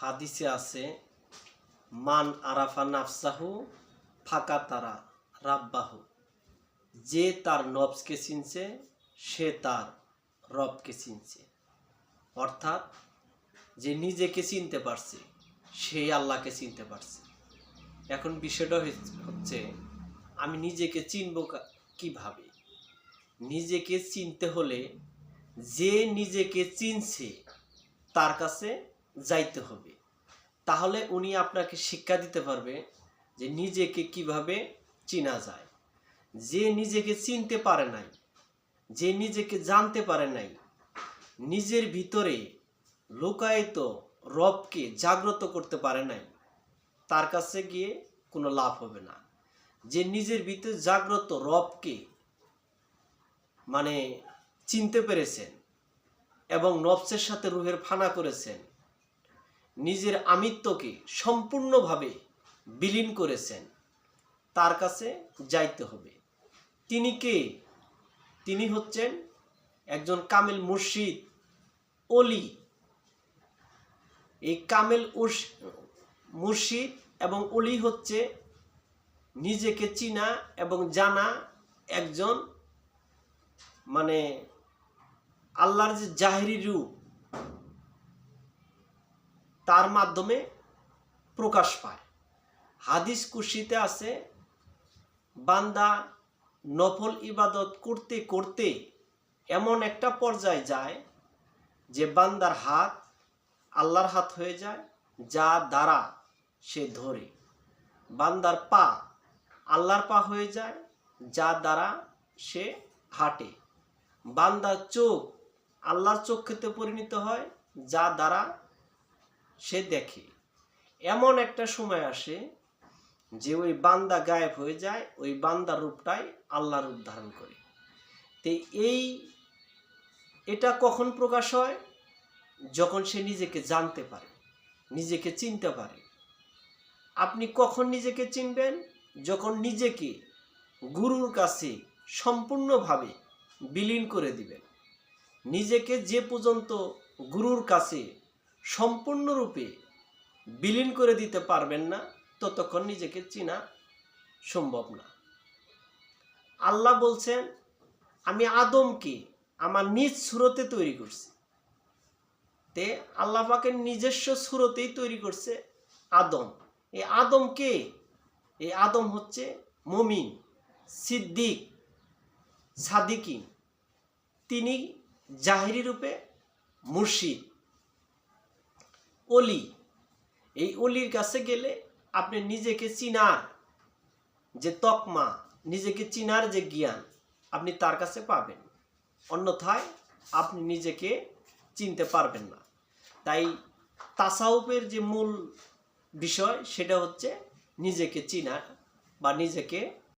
হাদিসে আছে, মান আরাফা নাফসাহু ফাঁকা তারা রাব্বাহু। যে তার নবসকে চিনছে, সে তার রবকে চিনছে। অর্থাৎ, যে নিজেকে চিনতে পারছে সেই আল্লাহকে চিনতে পারছে। এখন বিষয়টা হচ্ছে- আমি নিজেকে চিনব কীভাবে? নিজেকে চিনতে হলে যে নিজেকে চিনছে, তার কাছে যাইতে হবে। তাহলে উনি আপনাকে শিক্ষা দিতে পারবে যে নিজেকে কীভাবে চিনা যায়। যে নিজেকে চিনতে পারে নাই, যে নিজেকে জানতে পারে নাই, নিজের ভিতরে লুকায়িত রবকে জাগ্রত করতে পারে নাই, তার কাছে গিয়ে কোনো লাভ হবে না। যে নিজের ভিতরে জাগ্রত রবকে মানে চিনতে পেরেছেন এবং নবসের সাথে রুহের ফানা করেছেন নিজের আমিত্বকে সম্পূর্ণভাবে বিলীন করেছেন। তার কাছে যাইতে হবে। তিনি কে? তিনি হচ্ছেন একজন কামেল মুর্শিদ অলি। এই কামেল মুর্শিদ এবং অলি হচ্ছে নিজেকে চিনা এবং জানা একজন মানে আল্লাহর যে জাহেরি রূপ তার মাধ্যমে প্রকাশ পায়। হাদিস কুশিতে আছে, বান্দা নফল ইবাদত করতে করতে এমন একটা পর্যায়ে যায় যে বান্দার হাত আল্লাহর হাত হয়ে যায়, যা দ্বারা সে ধরে। বান্দার পা আল্লাহর পা হয়ে যায়, যা দ্বারা সে হাঁটে। বান্দার চোখ আল্লাহর চোখেতে পরিণত হয়, যা দ্বারা সে দেখে। এমন একটা সময় আসে যে ওই বান্দা গায়েব হয়ে যায়, ওই বান্দার রূপটাই আল্লাহ রূপ ধারণ করে। তো এই, এটা কখন প্রকাশ হয়? যখন সে নিজেকে জানতে পারে, নিজেকে চিনতে পারে। আপনি কখন নিজেকে চিনবেন? যখন নিজেকে গুরুর কাছে সম্পূর্ণভাবে বিলীন করে দিবেন। নিজেকে যে পর্যন্ত গুরুর কাছে সম্পূর্ণরূপে বিলীন করে দিতে পারবেন না, ততক্ষণ নিজেকে চিনা সম্ভব না। আল্লাহ বলছেন, আমি আদমকে আমার নিজ সুরতে তৈরি করছি। তে আল্লাহ নিজস্ব সুরতেই তৈরি করছে আদম। এই আদম কে? এই আদম হচ্ছে মমিন, সিদ্দিক, সাদিকিন। তিনি জাহিরি রূপে মুর্শিদ। অলি। এই অলির কাছে গেলে আপনি নিজেকে চিনার যে তকমা, নিজেকে চিনার যে জ্ঞান আপনি তার কাছে পাবেন। অন্যথায় আপনি নিজেকে চিনতে পারবেন না। তাই তাসাউপের যে মূল বিষয় সেটা হচ্ছে নিজেকে চিনার বা নিজেকে